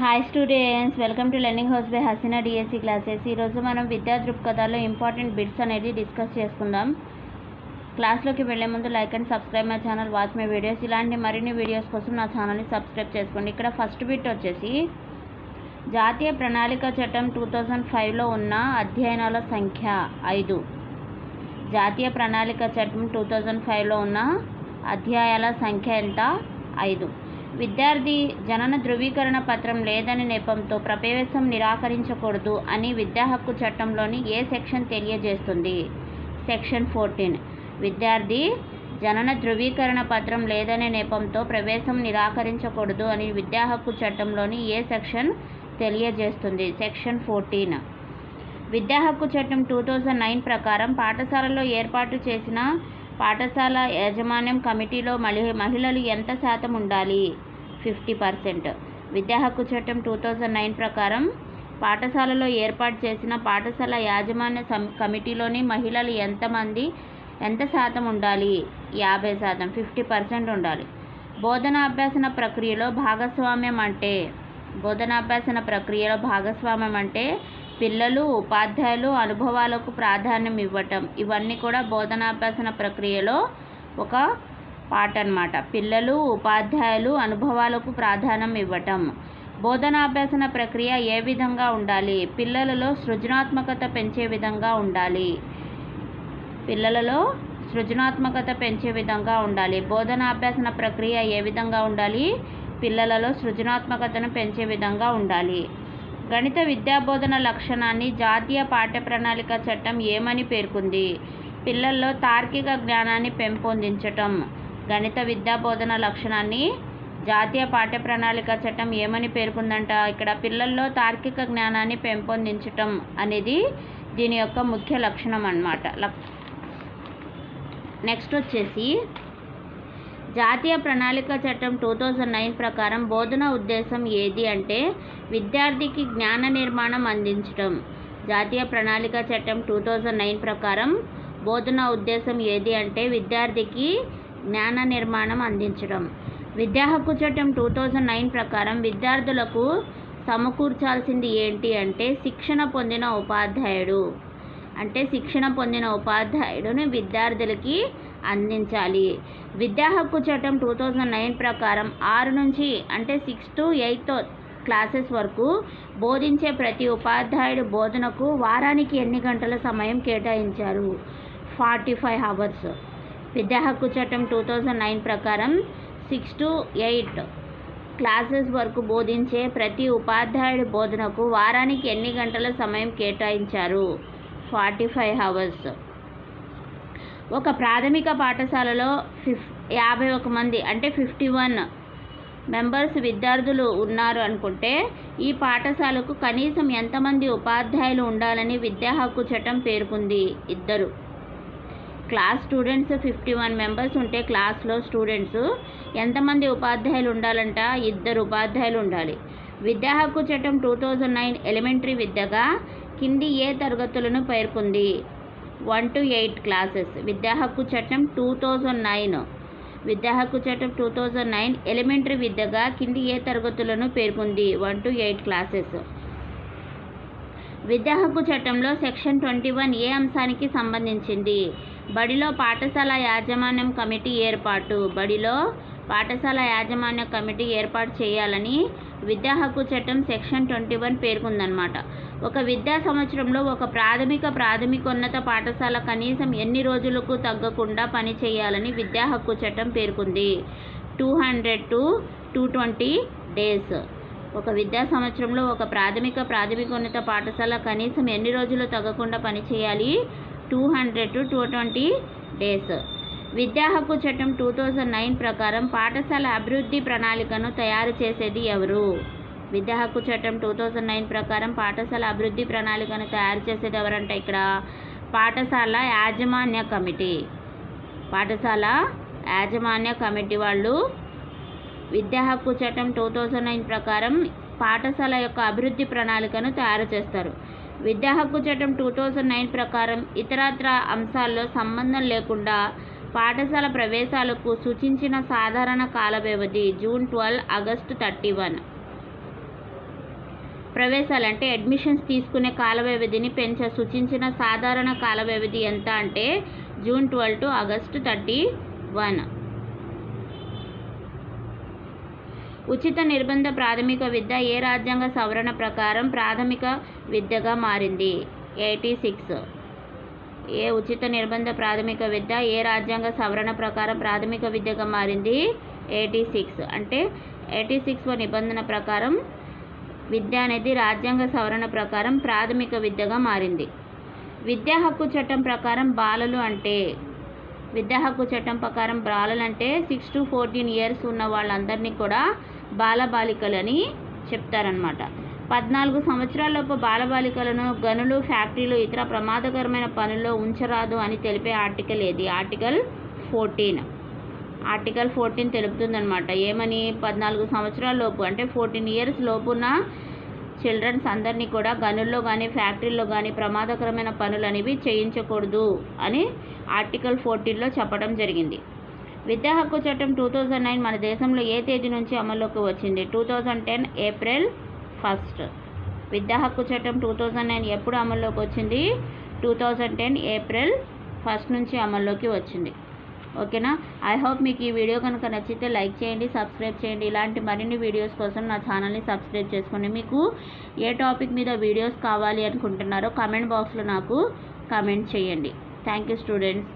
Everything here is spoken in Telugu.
Hi students welcome to learning house by Hasina DSC classes ఈరోజు మనం విద్యా దృక్పథాల్లో ఇంపార్టెంట్ బిట్స్ అనేది డిస్కస్ చేసుకుందాం. క్లాస్లోకి వెళ్ళే ముందు like and subscribe my channel watch my videos ఇలాంటి మరిన్ని వీడియోస్ కోసం నా ఛానల్ని సబ్స్క్రైబ్ చేసుకోండి. ఇక్కడ ఫస్ట్ బిట్ వచ్చేసి జాతీయ ప్రణాళిక చట్టం టూ థౌజండ్ ఫైవ్లో ఉన్న అధ్యయనాల సంఖ్య ఐదు. జాతీయ ప్రణాళిక చట్టం టూ థౌజండ్ ఫైవ్లో ఉన్న అధ్యాయాల సంఖ్య ఎంత? ఐదు. విద్యార్థి జనన ధృవీకరణ పత్రం లేదని నెపంతో ప్రవేశం నిరాకరించకూడదు అని విద్యా హక్కు చట్టంలోని ఏ సెక్షన్ తెలియజేస్తుంది? Section fourteen. విద్యార్థి జనన ధృవీకరణ పత్రం లేదనే నెపంతో ప్రవేశం నిరాకరించకూడదు అని విద్యా హక్కు చట్టంలోని ఏ సెక్షన్ తెలియజేస్తుంది? Section fourteen. విద్యా హక్కు చట్టం టూ థౌజండ్ నైన్ ప్రకారం పాఠశాలలో ఏర్పాటు చేసిన పాఠశాల యాజమాన్యం కమిటీలో మలి మహిళలు ఎంత శాతం ఉండాలి? Fifty percent. విద్యా హక్కు చట్టం టూ థౌజండ్ నైన్ ప్రకారం పాఠశాలలో ఏర్పాటు చేసిన పాఠశాల యాజమాన్య కమిటీలోని మహిళలు ఎంతమంది ఎంత శాతం ఉండాలి? యాభై శాతం ఫిఫ్టీ పర్సెంట్ ఉండాలి. బోధనాభ్యాసన ప్రక్రియలో భాగస్వామ్యం అంటే బోధనాభ్యాసన ప్రక్రియలో భాగస్వామ్యం అంటే పిల్లలు ఉపాధ్యాయులు అనుభవాలకు ప్రాధాన్యం ఇవ్వటం. ఇవన్నీ కూడా బోధనాభ్యాసన ప్రక్రియలో ఒక పార్ట్ అన్నమాట పిల్లలు ఉపాధ్యాయులు అనుభవాలకు ప్రాధాన్యం ఇవ్వటం. బోధనాభ్యాసన ప్రక్రియ ఏ విధంగా ఉండాలి? పిల్లలలో సృజనాత్మకత పెంచే విధంగా ఉండాలి. పిల్లలలో సృజనాత్మకత పెంచే విధంగా ఉండాలి. బోధనాభ్యాసన ప్రక్రియ ఏ విధంగా ఉండాలి? పిల్లలలో సృజనాత్మకతను పెంచే విధంగా ఉండాలి. గణిత విద్యాబోధన లక్షణాన్ని జాతీయ పాఠ్య ప్రణాళిక చట్టం ఏమని పేర్కొంది? పిల్లల్లో తార్కిక జ్ఞానాన్ని పెంపొందించటం. గణిత విద్యాబోధన లక్షణాన్ని జాతీయ పాఠ్య ప్రణాళిక చట్టం ఏమని పేర్కొందంట? ఇక్కడ పిల్లల్లో తార్కిక జ్ఞానాన్ని పెంపొందించటం అనేది దీని యొక్క ముఖ్య లక్షణం అన్నమాట. నెక్స్ట్ వచ్చేసి జాతీయ ప్రణాళిక చట్టం టూ థౌజండ్ నైన్ ప్రకారం బోధన ఉద్దేశం ఏది అంటే విద్యార్థికి జ్ఞాన నిర్మాణం అందించడం జాతీయ ప్రణాళిక చట్టం టూ థౌజండ్ నైన్ ప్రకారం బోధన ఉద్దేశం ఏది అంటే విద్యార్థికి జ్ఞాన నిర్మాణం అందించడం విద్యా హక్కు చట్టం టూ థౌజండ్ నైన్ ప్రకారం విద్యార్థులకు సమకూర్చాల్సింది ఏంటి అంటే శిక్షణ పొందిన ఉపాధ్యాయుడు. అంటే శిక్షణ పొందిన ఉపాధ్యాయుడుని విద్యార్థులకి అందించాలి. విద్యా హక్కు చట్టం టూ థౌజండ్ నైన్ ప్రకారం ఆరు నుంచి అంటే సిక్స్ టు ఎయిత్ క్లాసెస్ వరకు బోధించే ప్రతి ఉపాధ్యాయుడు బోధనకు వారానికి ఎన్ని గంటల సమయం కేటాయించారు? ఫార్టీ ఫైవ్ అవర్స్ విద్యా హక్కు చట్టం టూ థౌజండ్ నైన్ ప్రకారం సిక్స్ టు ఎయిట్ క్లాసెస్ వరకు బోధించే ప్రతి ఉపాధ్యాయుడి బోధనకు వారానికి ఎన్ని గంటల సమయం కేటాయించారు? ఫార్టీ ఫైవ్ అవర్స్ ఒక ప్రాథమిక పాఠశాలలో ఫిఫ్ యాభై ఒక మంది అంటే ఫిఫ్టీ వన్ మెంబర్స్ విద్యార్థులు ఉన్నారు అనుకుంటే ఈ పాఠశాలకు కనీసం ఎంతమంది ఉపాధ్యాయులు ఉండాలని విద్యా హక్కు చట్టం పేర్కొంది ఇద్దరు. Class students fifty one members ఉంటే క్లాస్లో స్టూడెంట్స్ ఎంతమంది ఉపాధ్యాయులు ఉండాలంట? ఇద్దరు ఉపాధ్యాయులు ఉండాలి. విద్యా హక్కు చట్టం టూ థౌజండ్ నైన్ ఎలిమెంటరీ విద్యగా కింది ఏ తరగతులను పేర్కొంది? One to eight classes. విద్యా హక్కు చట్టం టూ థౌజండ్ నైన్. విద్యా హక్కు చట్టం టూ థౌజండ్ నైన్ ఎలిమెంటరీ విద్యగా కింది ఏ తరగతులను పేర్కొంది? One to eight classes. విద్యా హక్కు చట్టంలో సెక్షన్ ట్వంటీ వన్ ఏ అంశానికి సంబంధించింది. బడిలో పాఠశాల యాజమాన్యం కమిటీ ఏర్పాటు. బడిలో పాఠశాల యాజమాన్య కమిటీ ఏర్పాటు చేయాలని విద్యా హక్కు చట్టం సెక్షన్ ట్వంటీ వన్ పేర్కొందనమాట ఒక విద్యా సంవత్సరంలో ఒక ప్రాథమిక ప్రాథమికోన్నత పాఠశాల కనీసం ఎన్ని రోజులకు తగ్గకుండా పని చేయాలని విద్యా హక్కు చట్టం పేర్కొంది. Two hundred to two twenty days. ఒక విద్యా సంవత్సరంలో ఒక ప్రాథమిక ప్రాథమికోన్నత పాఠశాల కనీసం ఎన్ని రోజులు తగ్గకుండా పనిచేయాలి two hundred to two twenty days. విద్యా హక్కు చట్టం టూ థౌజండ్ నైన్ ప్రకారం పాఠశాల అభివృద్ధి ప్రణాళికను తయారు చేసేది ఎవరు? విద్యా హక్కు చట్టం టూ థౌజండ్ నైన్ ప్రకారం పాఠశాల అభివృద్ధి ప్రణాళికను తయారు చేసేది ఎవరంటే ఇక్కడ? పాఠశాల యాజమాన్య కమిటీ. పాఠశాల యాజమాన్య కమిటీ వాళ్ళు విద్యా హక్కు చట్టం టూ థౌజండ్ నైన్ ప్రకారం పాఠశాల యొక్క అభివృద్ధి ప్రణాళికను తయారు చేస్తారు. విద్యా హక్కు చట్టం టూ థౌజండ్ నైన్ ప్రకారం ఇతరత్ర అంశాల్లో సంబంధం లేకుండా పాఠశాల ప్రవేశాలకు సూచించిన సాధారణ కాల వ్యవధి June twelve August thirty one. ప్రవేశాలు అంటే అడ్మిషన్స్ తీసుకునే కాల వ్యవధిని పెంచ సూచించిన సాధారణ కాల వ్యవధి ఎంత అంటే June twelve to August thirty one. ఉచిత నిర్బంధ ప్రాథమిక విద్య ఏ రాజ్యాంగ సవరణ ప్రకారం ప్రాథమిక విద్యగా మారింది? Eighty six. ఏ ఉచిత నిర్బంధ ప్రాథమిక విద్య ఏ రాజ్యాంగ సవరణ ప్రకారం ప్రాథమిక విద్యగా మారింది? Eighty six. అంటే ఎయిటీ సిక్స్ నిబంధన ప్రకారం విద్య అనేది రాజ్యాంగ సవరణ ప్రకారం ప్రాథమిక విద్యగా మారింది. విద్యా హక్కు చట్టం ప్రకారం బాలలు అంటే విద్యా హక్కు చట్టం ప్రకారం బాలలు అంటే సిక్స్ టు ఫోర్టీన్ ఇయర్స్ ఉన్న వాళ్ళందరినీ కూడా బాలబాలికలని చెప్తారనమాట పద్నాలుగు సంవత్సరాలలోపు బాలబాలికలను గనులు ఫ్యాక్టరీలు ఇతర ప్రమాదకరమైన పనుల్లో ఉంచరాదు అని తెలిపే ఆర్టికల్ ఏది? Article forty. ఆర్టికల్ ఫోర్టీన్ తెలుపుతుందనమాట ఏమని? పద్నాలుగు సంవత్సరాల లోపు అంటే ఫోర్టీన్ ఇయర్స్ లోపున్న చిల్డ్రన్స్ అందరినీ కూడా గనుల్లో కానీ ఫ్యాక్టరీల్లో కానీ ప్రమాదకరమైన పనులు అనేవి చేయించకూడదు అని ఆర్టికల్ ఫోర్టీన్లో చెప్పడం జరిగింది. విద్యా హక్కు చట్టం టూ థౌజండ్ నైన్ మన దేశంలో ఏ తేదీ నుంచి అమల్లోకి వచ్చింది? Two thousand ten April first. విద్యా హక్కు చట్టం టూ థౌజండ్ నైన్ ఎప్పుడు అమల్లోకి వచ్చింది? Two thousand ten April first నుంచి అమల్లోకి వచ్చింది. ఓకేనా? ఐ హోప్ మీకు ఈ వీడియో కనుక నచ్చితే లైక్ చేయండి సబ్స్క్రైబ్ చేయండి. ఇలాంటి మరిన్ని వీడియోస్ కోసం నా ఛానల్ని సబ్స్క్రైబ్ చేసుకోండి. మీకు ఏ టాపిక్ మీద వీడియోస్ కావాలి అనుకుంటున్నారో కామెంట్ బాక్స్లో నాకు కామెంట్ చేయండి. Thank you students.